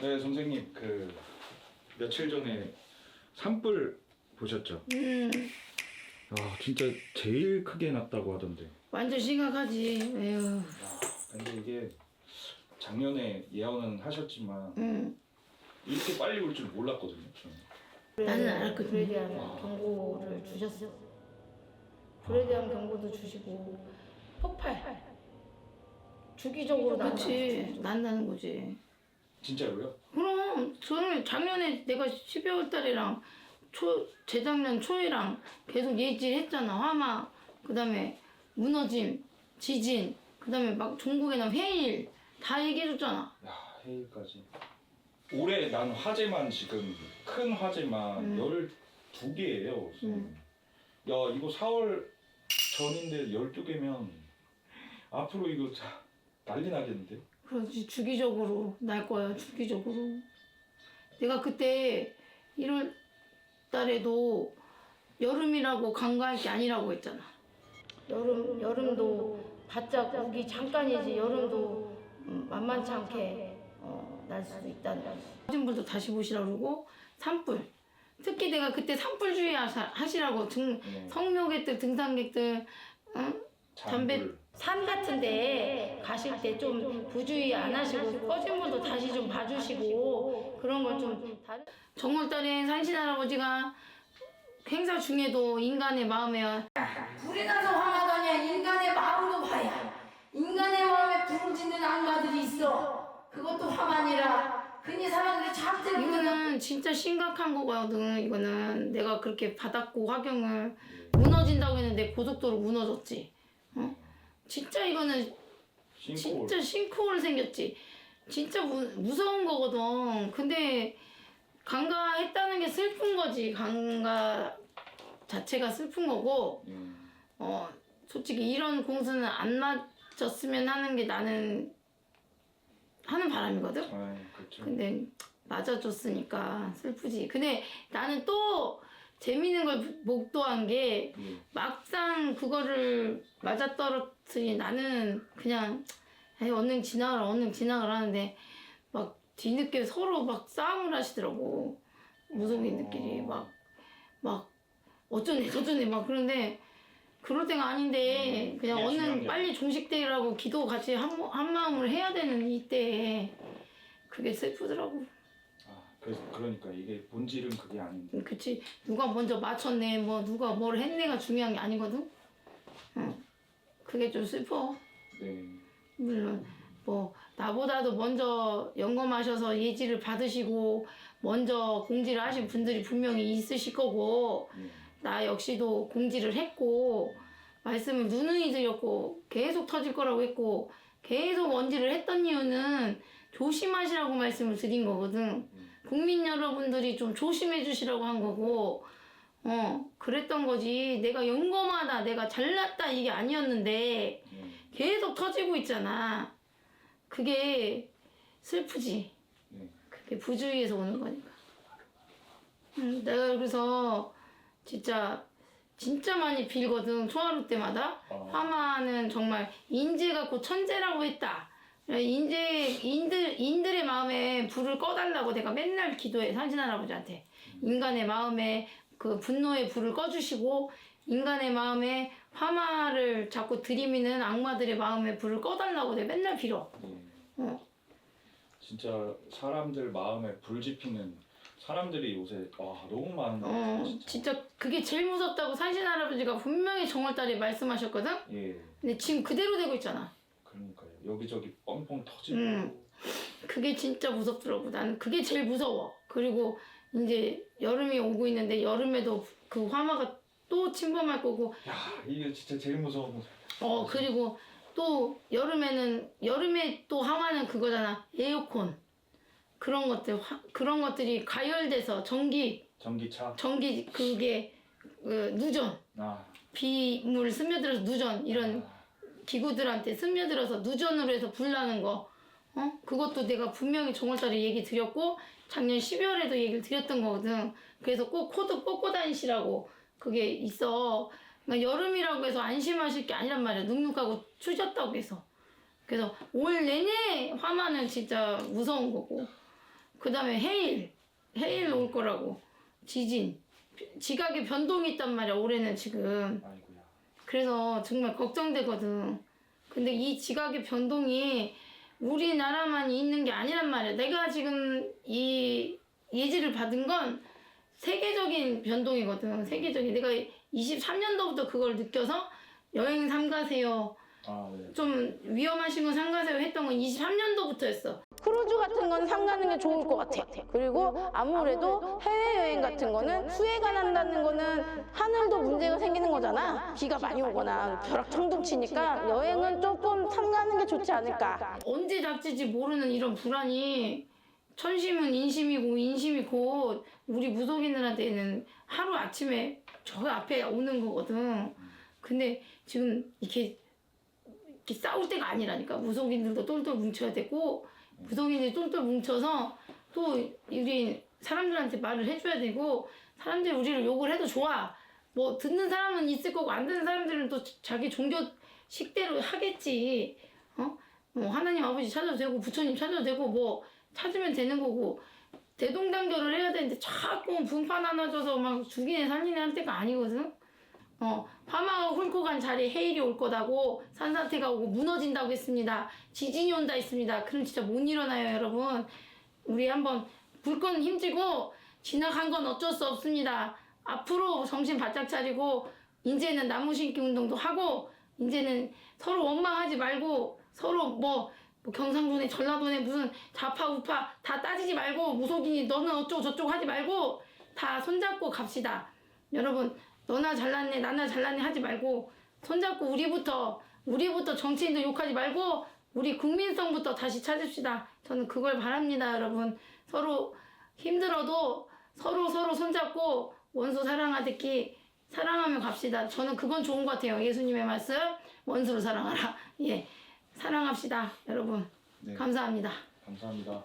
네 선생님 그 며칠 전에 산불 보셨죠? 음, 아 진짜 제일 크게 났다고 하던데. 완전 심각하지. 에휴. 아 근데 이게 작년에 예언은 하셨지만 음. 이렇게 빨리 올 줄 몰랐거든요. 저는. 나는 알았거든. 불에 대한 경고를 주셨어. 불에 대한 경고도 주시고 폭발. 주기적으로. 난다는 거지. 진짜로요? 그럼 저는 작년에 내가 12월 달이랑 초 재작년 초에랑 계속 예지했잖아. 화마, 그다음에 무너짐, 지진, 그다음에 막 종국에 난 회일 다 얘기해줬잖아. 야 해일까지. 올해 난 화재만 지금 큰 화재만 음. 12개예요. 야 이거 4월 전인데 12개면 앞으로 이거 자, 난리 나겠는데? 그렇지 주기적으로 날 거야 주기적으로. 내가 그때 1월 달에도 여름이라고 간과할 게 아니라고 했잖아. 여름 여름도 바짝 오기 잠깐이지 여름도 음, 만만치 않게 어, 날 수도 있다는 거지. 사진불도 다시 보시라 그러고 산불. 특히 내가 그때 산불주의 하시라고 등 네. 성묘객들 등산객들 응? 담배. 산 같은데 가실 때 좀 부주의 안 하시고 꺼진 물도 다시 좀 봐주시고 그런 걸 좀 다른 정월달에 산신 할아버지가 행사 중에도 인간의 마음에 불이 나서 화가 나냐 인간의 마음도 봐야. 인간의 마음에 불을 짓는 악마들이 있어. 그것도 아니라. 괜히 사람들이 잡들 이거는 진짜 심각한 거거든 이거는. 내가 그렇게 받았고 화경을. 무너진다고 했는데 고속도로 무너졌지. 어? 진짜 이거는 싱크홀. 진짜 싱크홀 생겼지. 진짜 무, 무서운 거거든. 근데 강가했다는 게 슬픈 거지. 강가 자체가 슬픈 거고, 음. 어, 솔직히 이런 공수는 안 맞았으면 하는 게 나는 하는 바람이거든. 아 그렇죠. 근데 맞아줬으니까 슬프지. 근데 나는 또 재밌는 걸 목도한 게 예. 막상 그거를 맞아떨어뜨린 나는 그냥 에이, 얼른 지나가라 얼른 지나가라 하는데 막 뒤늦게 서로 막 싸움을 하시더라고. 무속인들끼리 막 막 어쩌네 저쩌네 막 그런데 그럴 때가 아닌데 음, 그냥 게 빨리 종식되라고 기도 같이 한, 한 마음을 해야 되는 이때에 그게 슬프더라고. 아 그래서 그러니까 이게 본질은 그게 아닌데. 그치 누가 먼저 맞췄네 뭐 누가 뭘 했네가 중요한 게 아니거든 응. 그게 좀 슬퍼 네. 물론 뭐 나보다도 먼저 연금하셔서 예지를 받으시고 먼저 공지를 하신 분들이 분명히 있으실 거고 예. 나 역시도 공지를 했고 말씀을 누누이 드렸고 계속 터질 거라고 했고 계속 원지를 했던 이유는 조심하시라고 말씀을 드린 거거든. 국민 여러분들이 좀 조심해 주시라고 한 거고 어 그랬던 거지 내가 연금하다 내가 잘났다 이게 아니었는데 예. 계속 터지고 있잖아. 그게 슬프지. 네. 그게 부주의에서 오는 거니까. 음, 내가 그래서 진짜 진짜 많이 빌거든 초하루 때마다 어. 화마는 정말 인재가 곧 천재라고 했다. 인재 인들 인들의 마음에 불을 꺼달라고 내가 맨날 기도해 산신 할아버지한테 인간의 마음에 그 분노의 불을 꺼주시고 인간의 마음에 화마를 자꾸 들이미는 악마들의 마음에 불을 꺼달라고 내가 맨날 빌어. 예. 어. 진짜 사람들 마음에 불 지피는 사람들이 요새 와 너무 많은 것 어, 같아요. 진짜. 진짜 그게 제일 무섭다고 산신 할아버지가 분명히 정월달에 말씀하셨거든? 예. 근데 지금 그대로 되고 있잖아. 그러니까요. 여기저기 뻥뻥 터지고. 음. 그게 진짜 무섭더라고. 나는 그게 제일 무서워. 그리고 이제 여름이 오고 있는데 여름에도 그 화마가 또 침범할 거고, 야 이게 진짜 제일 무서운 거. 어, 그리고 또 여름에는, 여름에 또 화마는 그거잖아. 에어컨. 그런 것들, 화, 그런 것들이 가열돼서 전기, 전기차. 전기, 그게, 그, 누전. 아. 비물 스며들어서 누전. 이런 아. 기구들한테 스며들어서 누전으로 해서 불나는 거, 어? 그것도 내가 분명히 정월달에 얘기 드렸고, 작년 12월에도 얘기를 드렸던 거거든. 그래서 꼭 코드 뽑고 다니시라고 그게 있어. 그러니까 여름이라고 해서 안심하실 게 아니란 말이야. 눅눅하고 추졌다고 해서. 그래서 올 내내 화마는 진짜 무서운 거고. 그 다음에 해일, 해일 올 거라고. 지진. 지각의 변동이 있단 말이야, 올해는 지금. 아이고야. 그래서 정말 걱정되거든. 근데 이 지각의 변동이 우리나라만 있는 게 아니란 말이야. 내가 지금 이 예지를 받은 건 세계적인 변동이거든. 세계적인. 내가 23년도부터 그걸 느껴서 여행 삼가세요. 아 네. 좀 위험하신 거 삼가세요 했던 건 23년도부터였어. 크루즈 같은 건 삼가는 게 좋을 것 같아. 그리고 아무래도 해외여행 같은 거는 수해가 난다는 거는 하늘도 문제가 생기는 거잖아. 비가 많이 오거나 벼락 청둥 치니까 여행은 조금 삼가는 게 좋지 않을까. 언제 닥칠지 모르는 이런 불안이 천심은 인심이고 인심이 곧 우리 무속인들한테는 하루 아침에 저 앞에 오는 거거든. 근데 지금 이렇게, 이렇게 싸울 때가 아니라니까. 무속인들도 똘똘 뭉쳐야 되고 무속인들이 똘똘 뭉쳐서 또 우리 사람들한테 말을 해줘야 되고 사람들이 우리를 욕을 해도 좋아. 뭐 듣는 사람은 있을 거고 안 듣는 사람들은 또 자기 종교 식대로 하겠지. 어? 뭐 하나님 아버지 찾아도 되고 부처님 찾아도 되고 뭐 찾으면 되는 거고 대동단결을 해야 되는데 자꾸 분판 하나 줘서 막 죽이네 살리네 할 때가 아니거든. 어 파마가 훑고 간 자리에 해일이 올 거다고 산사태가 오고 무너진다고 했습니다. 지진이 온다 했습니다. 그럼 진짜 못 일어나요 여러분. 우리 한번 불건 힘주고 지나간 건 어쩔 수 없습니다. 앞으로 정신 바짝 차리고 이제는 나무 심기 운동도 하고 이제는 서로 원망하지 말고 서로 뭐, 뭐 경상도네 전라도네 무슨 좌파 우파 다 따지지 말고 무속인이 너는 어쩌고 저쩌고 하지 말고 다 손잡고 갑시다. 여러분 너나 잘났네 나나 잘났네 하지 말고 손잡고 우리부터 우리부터 정치인도 욕하지 말고 우리 국민성부터 다시 찾읍시다. 저는 그걸 바랍니다, 여러분. 서로 힘들어도 서로 서로 손잡고 원수 사랑하듯이 사랑하며 갑시다. 저는 그건 좋은 것 같아요. 예수님의 말씀 원수를 사랑하라. 예, 사랑합시다, 여러분. 네. 감사합니다. 감사합니다.